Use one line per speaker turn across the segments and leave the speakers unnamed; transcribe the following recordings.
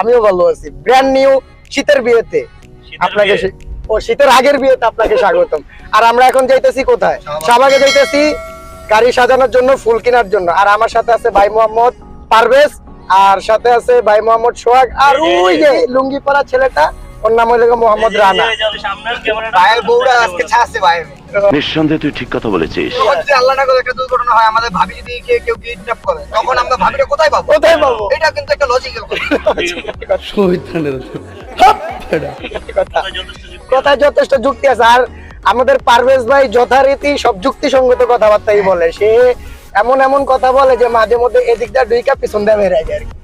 আমিও ভালো আছি। ব্র্যান্ড নিউ শীতের বিয়েতে। আপনাকে ও শীতের আগের বিয়েতে আপনাকে স্বাগতম। আর আমরা এখন যাইতেছি কোথায়? শাহবাগে যাইতেছি গাড়ি সাজানোর জন্য ফুল কেনার জন্য। আর আমার সাথে আছে ভাই মোহাম্মদ পারভেজ আর সাথে আছে ভাই মোহাম্মদ সোহাগ। আর ওই যে লুঙ্গি পরা ছেলেটা ওর নাম হইল মোহাম্মদ রানা।
এই যে আমি সামনের ক্যামেরাটা
ভাইয়ের বউরা আজকে ছাড়ছে ভাই
নিঃসন্দেহে তুই ঠিক কথা বলেছিস।
যদি আল্লাহ না করে একটা দুর্ঘটনা হয় আমাদের ভাবি যদি কেউ কিডন্যাপ করে তখন আমরা ভাবিটা কোথায় পাবো?
কোথায় পাবো?
এটা কিন্তু একটা লজিক্যাল
কথা।
যথেষ্ট যুক্তি
কথা যথেষ্ট যুক্তি আছে। আর আমাদের পারভেজ ভাই যথারীতি সব যুক্তি যুক্তিসঙ্গত কথাবার্তাই বলে। সে এমন এমন কথা বলে যে মাঝে মধ্যে এদিকটা দিয়ে দুই কাপ পিছন দিয়ে বেড়ে যায় আর কি।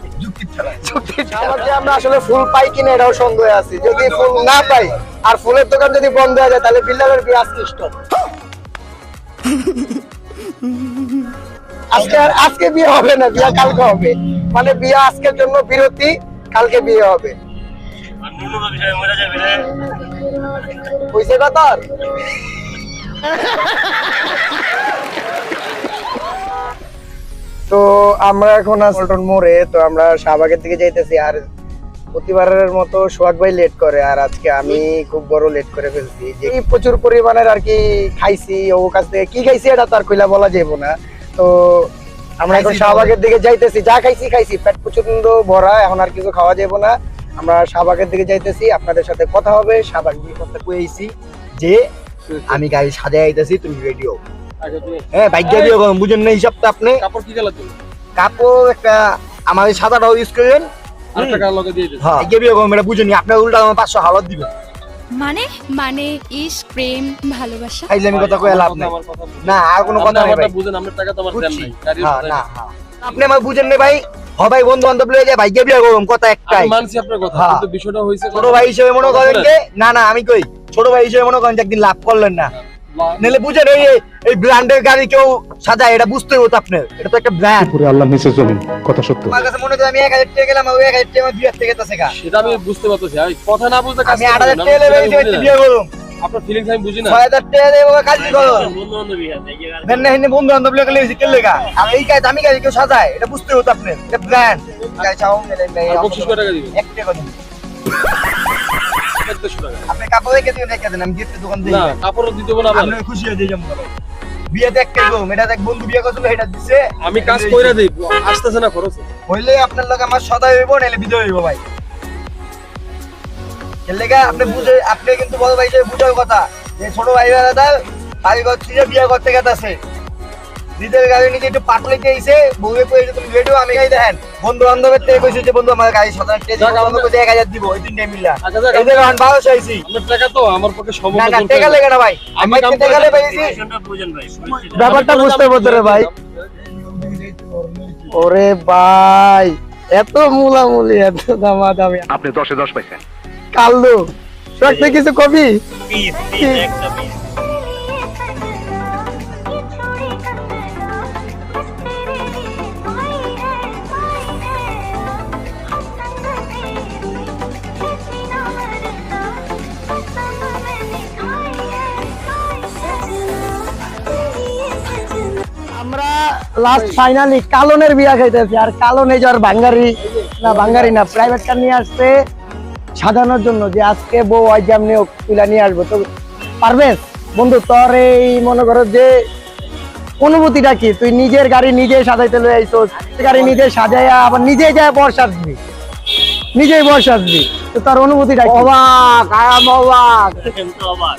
আসলে ফুল পাই সন্দেহ আছে। যদি ফুল না পাই, আর ফুলের দোকান যদি বন্ধ হয়ে যায়, তাহলে আজকে আর আজকে বিয়ে হবে না, বিয়ে কালকে হবে। মানে বিয়ে আজকের জন্য বিরতি, কালকে বিয়ে হবে। কথা? তো আমরা এখন পল্টন মোড়ে তো আমরা শাহবাগের দিকে যাইতেছি আর প্রতিবারের মতো সোহাগ ভাই লেট করে আর আজকে আমি খুব বড় লেট করে ফেলছি। যে প্রচুর পরিমাণের আর কি খাইছি ও কাছ থেকে কি খাইছি এটা তার কইলা বলা যাব না। তো আমরা এখন শাহবাগের দিকে যাইতেছি যা খাইছি খাইছি পেট প্রচণ্ড ভরা এখন আর কিছু খাওয়া যাব না। আমরা শাহবাগের দিকে যাইতেছি আপনাদের সাথে কথা হবে শাহবাগ দিয়ে কথা
কইছি যে আমি গাড়ি সাজাই আইতাছি তুমি রেডিও হ্যাঁ দিয়ে করুন বুঝেন না হিসাবটা আপনি।
কাপড় কি কালার
কাপড় একটা সাদাটাও ইউজ
দিয়ে
হ্যাঁ গিয়ে করুন এটা বুঝেনি আপনার উল্টা আমার পাঁচশো হালত দিবেন।
মানে মানে ইস প্রেম ভালোবাসা।
খাইলে আমি কথা কয়ে লাভ নাই।
আমার কথা বুঝেন।
না আর কোনো কথা নাই ভাই।
বুঝেন আমার টাকা তো আমার দেন নাই
হ্যাঁ না আপনি আমার বুঝেন না ভাই হ ভাই বন্ধু বান্ধব লয়ে যায় ভাই বিয়ে করুন কথা একটাই।
আমি মানছি আপনার কথা। কিন্তু বিষয়টা হইছে
ছোট ভাই হিসেবে মনে করেন যে না না আমি কই ছোট ভাই হিসেবে মনে করেন যে একদিন লাভ করলেন না। নাহলে বুঝেন এই এই ব্র্যান্ডের গাড়ি কেউ সাজায় এটা বুঝতে হতো আপনার। এটা তো একটা ব্র্যান্ড
উপরে আল্লাহ নিচে জমিন কথা সত্য।
আমার কাছে মনে হয় আমি এক হাজার টাকা গেলাম ওই এক হাজার টাকা আমার দুই হাজার টাকা গেছে গা।
সেটা আমি বুঝতে পারতেছি। আমি কথা না বুঝতে কাজ
আমি আট
করি
হাজার
না,
টাকা লেবে
বুঝি
বিয়ে
না।
করুন
আপনার ফিলিংস আমি বুঝি না।
ছয় হাজার টাকা দেবো কাজ করুন
বন্ধু বান্ধব বিয়ে এই
দেন না বন্ধু বান্ধব লেগে লেগেছে কে লেগা আর এই কাজ আমি গাড়ি কেউ সাজায় এটা বুঝতে হতো আপনার এটা ব্র্যান্ড গাড়ি চাও
আর বকশিস কয় টাকা দিবেন?
এক টাকা দিন।
টাকা।
আপনি কাপড় রেখে দিন রেখে দেন আমি দোকান দিই
না কাপড় দিতে হবে না
খুশি হয়ে যাবেন বিয়েতে একটাই গো এটা দেখ বন্ধু বিয়ে করছিল এটা দিছে।
আমি কাজ কইরা দেই আসতেছে না খরচ।
হইলে আপনার লগে আমার সদাই হইব নাইলে বিজয় হইব ভাই। লেগা আপনি বুঝে আপনি কিন্তু বড় ভাই বুঝার কথা। যে ছোট ভাই দাদা বাড়ি ঘর বিয়ে করতে গেছে নিজের গাড়ি নিজে একটু পাটলে গেছে বউয়ে কইছে তুমি রেডিও আমি গাড়ি দেখেন। বন্ধু বান্ধবের থেকে কইছে যে বন্ধু আমার গাড়ি সদাই টেজি বন্ধু কইছে এক হাজার দিব। ওই তিনটে মিলা।
আচ্ছা
আইছি।
টাকা তো আমার পক্ষে সম্ভব
না না টেকা। লেগে না ভাই।
আমি
পাইছি।
ব্যাপারটা বুঝতে পারতো রে ভাই। ওরে ভাই এত মুলামুলি এত দামা দামি
আপনি দশে দশ পাইছেন।
কাল্লু তুই কিছু কবি?
পিস, পিস, একটা পিস।
লাস্ট ফাইনালি কালনের বিয়া খাইতেছি। আর কালন এই যে বাঙ্গারি না বাঙ্গারি না প্রাইভেট কার নিয়ে আসছে সাজানোর জন্য যে আজকে বউ আজ হোক তুলে নিয়ে আসব। তো পারবেস বন্ধু তোর এই মনে করো যে অনুভূতিটা কি? তুই নিজের গাড়ি নিজে সাজাইতে লই আইছোস গাড়ি নিজে সাজাইয়া আবার নিজে যায় বর্ষ আসবি। নিজেই বর্ষ আসবি। তো তার অনুভূতিটা অবাক আয়াম অবাক।
কিন্তু অবাক।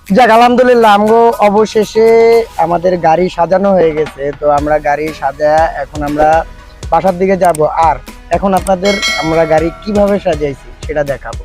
যাক, আলহামদুলিল্লাহ, আমগো অবশেষে আমাদের গাড়ি সাজানো হয়ে গেছে, তো আমরা গাড়ি সাজা এখন আমরা বাসার দিকে যাব। আর এখন আপনাদের আমরা গাড়ি কীভাবে সাজাইছি সেটা দেখাবো।